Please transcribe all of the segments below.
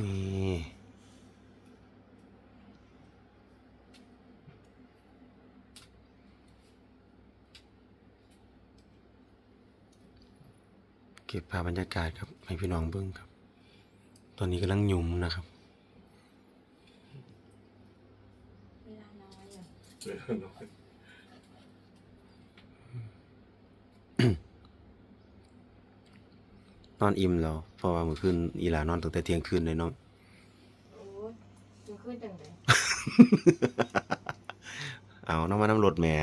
นี่เก็บภาพบรรยากาศครับให้พี่น้องเบิ้งครับ ตอนนี้กำลังหยุ่มนะครับเวลาน้อยอยู่ เออ น้อยนอนอิ่มแล้วเพราะว่าเมื่อคืนอีหลานอนตั้งแต่เที่ยงคืนเลยเนาะโอ้ยมันขึ้นจังเลยเอาน้ำมาน้ำรถแหม่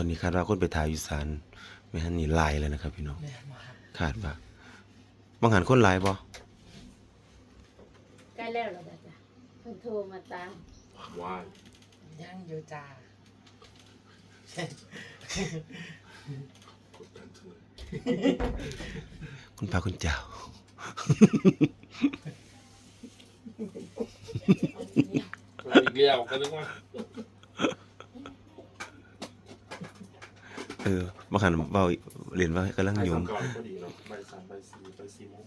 อนนี้คาดว่าคนไปถ่ายอยู่ศาลไม่ฮันนี่ลายเลยนะครับ พี่น้องแม่นบ่ครับคาดว่าบางหันคนหลายบ่ใกล้แล้วเหรอจ๊ะจ๊ะเพิ่นโทรมาตามว่ายยังอยู่จ้ากดดันเธอคุณพระคุณเจ้าอีกแล้วก็นึกว่า เออบางหันเบาเรียนว่ากำลังให้หยุ่มทำก่อนก็ดีเนาะใบสามใบสี่ใบสี่โมง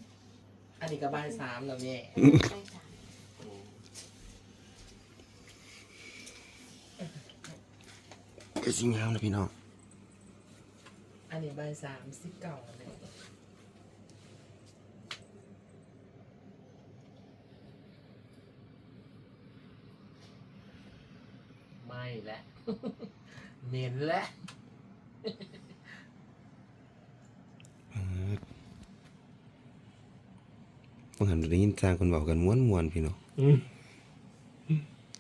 อันนี้ก็บ่ายสามแล้วแม่ใกล้สามอืมก็สิงามนะพี่น้องอันนี้บ่ายสามสิบเก้าเลยไม่และเหม็นและ บางหันได้ยินจางคนบอกกันม้วนมวนๆพี่น้องอืม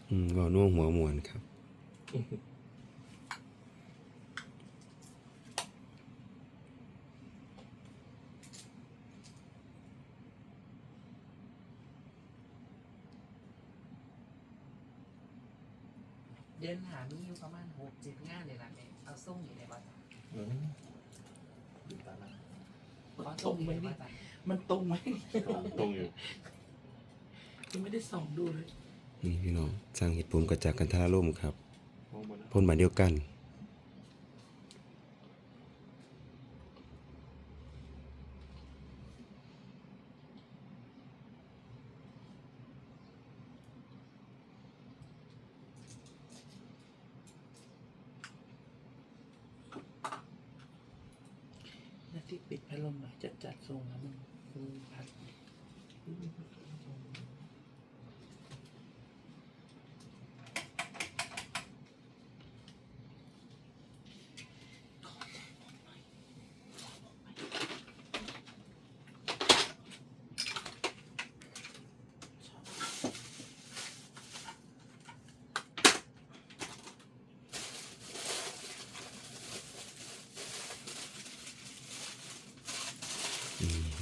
อืมเบาน่วงหัวมวนครับ เดินหามีอยู่ประมาณหกเจ็ดงานเลยล่ะแม่เอาส่งอยู่ในบ้านอืมดูตาละขอส่งอยู่ในบ้านมันตรงไหมตรงตรงอยู่ยังไม่ได้ส่องดูเลย นี่พี่น้องสร้างเหตุผลก็จากกันท่าร่มครับมองบนนะ พ่นมาเดียวกัน ที่ปิดพัดลมหน่อยจัดจัดทรงนะมันมันพัด นี่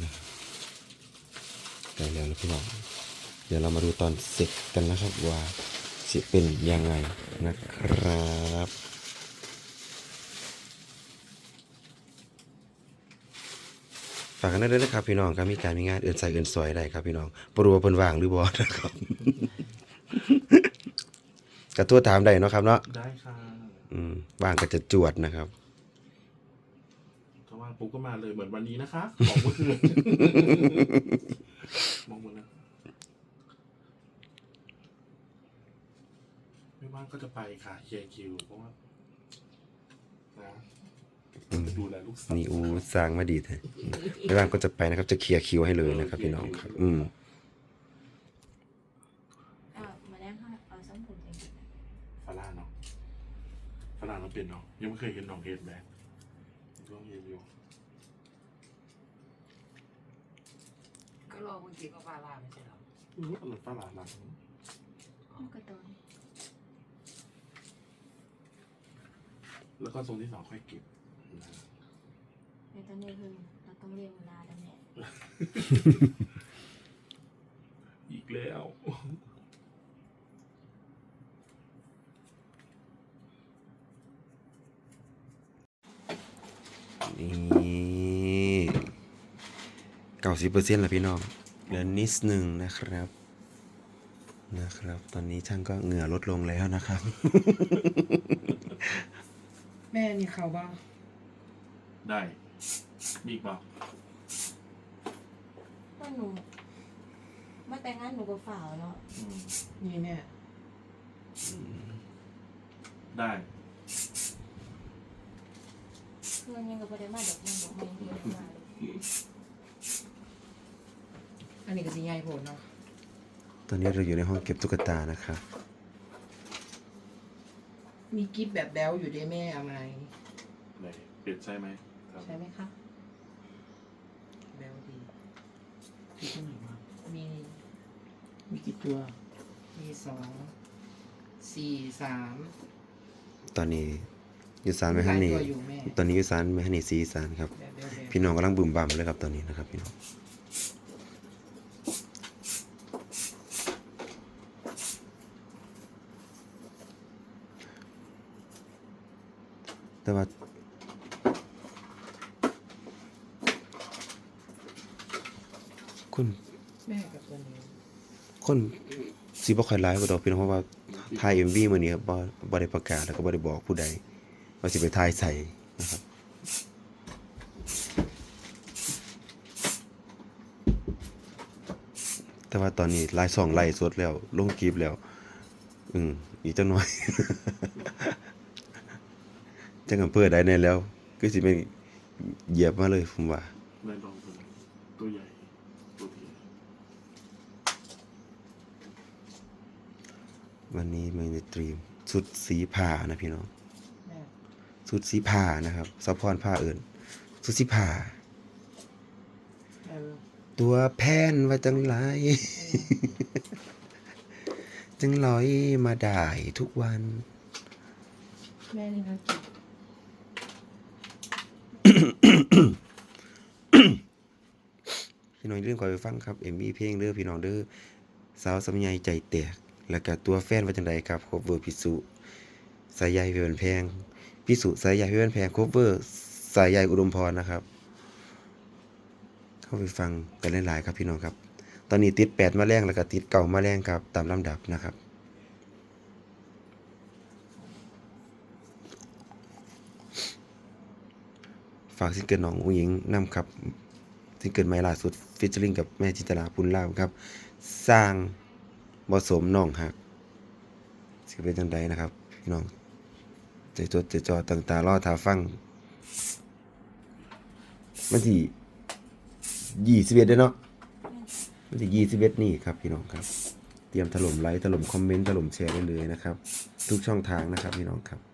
นะครับใกล้แล้วนะ พี่น้องเดี๋ยวเรามาดูตอนเสร็จกันนะครับว่าจะเป็นยังไงนะครับฝากกันได้เลยนะครับพี่น้องครับมีการมีงานเอื่นใส่เอื่นสวยได้ครับพี่น้องปรัวาเพิ่นว่างหรือบอนะครับกระตัวถามได้เนาะครับเนาะได้ค่ะอืมว่างก็จะจวดนะครับถ้าว่างปุ๊บก็มาเลยเหมือนวันนี้นะคะบอกเมื่อคืนมองบนนะไม่ว่าง ก็จะไปค่ะเคลียร์คิวเพราะว่านะอืมจะดูแลลูกสาวนี่อูสร้างมาดีแท้อืมไม่ว่างก็จะไปนะครับ จะเคลียร์คิวให้เลยนะครับ พี่น้องครับ อืมเอามาแล้วค่ะเอาส้มผมเองฝรั่งเนาะฝรั่งเราเป็นเนาะยังไม่เคยเห็นน้องเห็ดแบงต้องเห็นอยู่ก็รอคุณจีก็ปลาลาไม่ใช่เหรออืมฝรั่งนะมันก็ตัว แล้วก็ทรงที่สองค่อยเก็บในตอนนี้คือเราต้องเรียนเวลาแล้วเนี่ยอีกแล้ว นี่เก้าสิบเปอร์เซ็นต์ละพี่น้องเดือนิดหนึ่งนะครับ นะครับ ตอนนี้ช่างก็เหงื่อลดลงแล้วนะครับ แม่นี่เขาบ้างได้มีอีกเปล่าว่าหนูมาแต่งงานหนูก็ฝ่าวเนาะอืมนี่แม่ได้เพื่อนยังกับประเดี๋ยวมาดอกมันดอกมันเยอะมากเลยอันนี้ก็สิใหญ่โผล่เนาะ ตอนนี้เราอยู่ในห้องเก็บตุ๊กตานะครับ มีกิฟต์แบบแบลอยู่ด้วยแม่เอาไหมไหนเปลี่ยนใช่ไหมครับใช่ไหมคะแบลดีที่ตรงไหนวะมีมีกี่ตัว มีสองสี่สามตอนนี้อยู่สารไม่ฮันนี่ หลายตัวอยู่แม่ตอนนี้อยู่สารไม่ฮันนี่ซีสารครับ แบบแบบแบบพี่น้องกำลังบึมบั่มเลยครับตอนนี้นะครับพี่น้อง แต่ว่าคนแม่กับตัวนี้คนสีบ่ค่อยไลฟ์บ่ดอกพี่น้องเพราะว่าถ่าย MV มื้อนี้ครับบ่บ่ได้ประกาศแล้วก็บ่ได้บอกผู้ใดว่าสิไปถ่ายใส่นะครับแต่ว่าตอนนี้ไลฟ์สองไลฟ์สดแล้ว ลงคลิปแล้ว อืมอีกจังหน่อย จังอำเภอใดแน่แล้ว ก็สิเป็นเหยียบมาเลยผมว่าได้ลองตัวไหนตัวใหญ่ตัวที่วันนี้มีในตรีมสุดสีผ้านะพี่น้องแม่สุดสีผ้านะครับซัพพรผ้าเอิญสุดสีผ้าแม่ตัวแพนว่าจังไรจังลอยมาได้ทุกวัน แม่นี่นะกิฟต์ พี่น้องอย่าลืมคอยไปฟังครับเอมวีเพลงเด้อพี่น้องเด้อสาวสมัยใจแตกแล้วก็ตัวแฟนว่าจังไดครับคบเวอร์พิสุสายใยเพื่อนแพงพิสุสายใยเพื่อนแพงคบเวอร์สายใยอุดมพรนะครับ เข้าไปฟังกันหลายๆครับพี่น้องครับ ตอนนี้ติดแปดมาแรงแล้วก็ติดเก่ามาแรงครับตามลำดับนะครับ ฝากซิงเกิลน้องอุ้งยิงนำครับซิงเกิลใหม่ล่าสุดฟิชเชอริงกับแม่จินตลาพุนลาวครับ สร้างบสมน้องหักสิเป็นจังใดนะครับพี่น้องใจจดใจจ่อต่างๆรอทาฟังวันที่ยี่สิบเอ็ดเนาะวันที่ยี่สิบเอ็ดนี่ครับพี่น้องครับ เตรียมถล่มไลค์ถล่มคอมเมนต์ถล่มแชร์ได้เลยนะครับ ทุกช่องทางนะครับพี่น้องครับ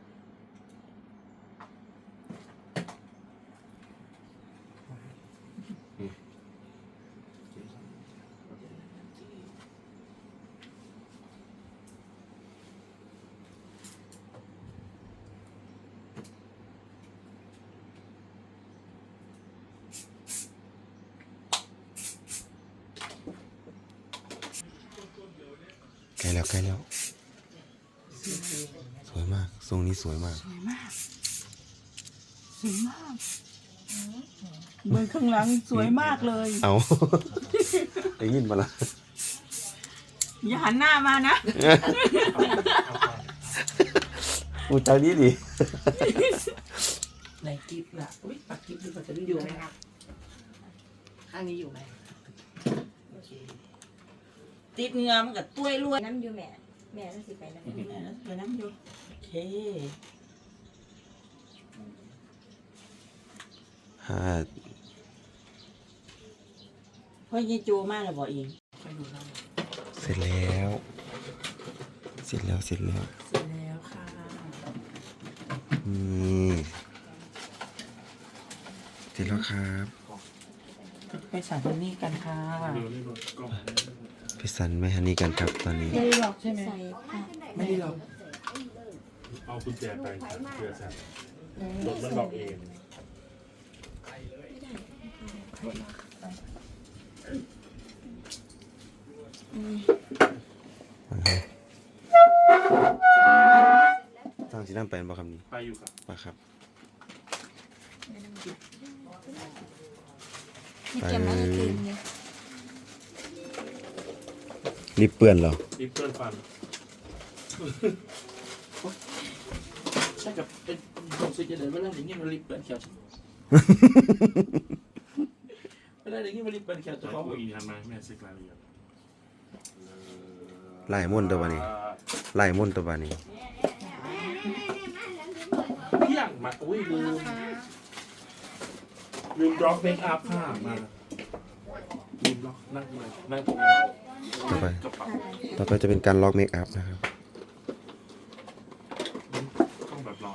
ล้แล้วใกล้แล้ว สวยมาก ทรงนี้สวยมาก สวยมากเมืองข้างหลังสวยมากเลย เอา ได้ยินมาละอย่าหันหน้ามานะ อูจังนี้ดิในกิฟต์ล่ะ อุ้ยปักกิฟต์ดีกว่าจะได้อดูยู่ไหไหมมครับ ข้างนี้อยู่ไหมโอเค ติดเงือมันกับตุ้ยรวยน้ำอยู่แม่ แม่ต้องสิไปน้ำอยู่แม่ไปน้ำอยู่โอเคห้าพ่อยายโจมากเลยบอกเองไปดูเราเสร็จแล้ว เสร็จแล้วเสร็จแล้วเสร็จแล้วค่ะนี่เสร็จแล้วครับ ไปสั่งที่นี่กันค่ะเร็วนี่รถกล้อง ไปสันแม่ฮันนี่กันครับตอนนี้ ไม่ได้หรอกใช่ไหมใส่ผ้าไม่ได้หรอกเอากุญแจไปครับเพื่อสั่รถมันล็อกเองตั้งสีน้ำไปบ่คำนี้ไปอยู่ครับมาครับแม่น้ำอยู่มีเกมอะไรเกมเนี่ย รีบเปื้อนเหรอรีบเพื่อนฟันใช่กับเป็นผมสุดจะเดินเวลาอย่างเงี้ยมันรีบเปิดแขวเวลาอย่างเงี้ยมันรีบเปิดแขวจะจะขอเขาอีกทันไหมแม่เซ็กรายละเอียดไล่ม่วนตัวบานี้ไล่ม่วนตัวบานี้เพี้ยงมาอุ้ยลืมลืมดรอปเมคอัพผ้ามา ลืมล็อกนั่งเลยนั่งตรงนี้ต่อไป กระเป๋าต่อไปจะเป็นการล็อกเมคอัพนะครับ ต้องแบบรอ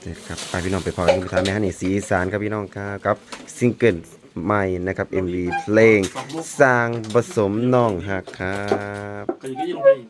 เสร็จครับไปพี่น้องไปพอกันที่ทางแม่ฮันนี่สีอีสานครับพี่น้องครับกับซิงเกิลใหม่นะครับ MV เพลงสร้างผสมน้องหักครับ ก็ยังก็ยังลงไปอีก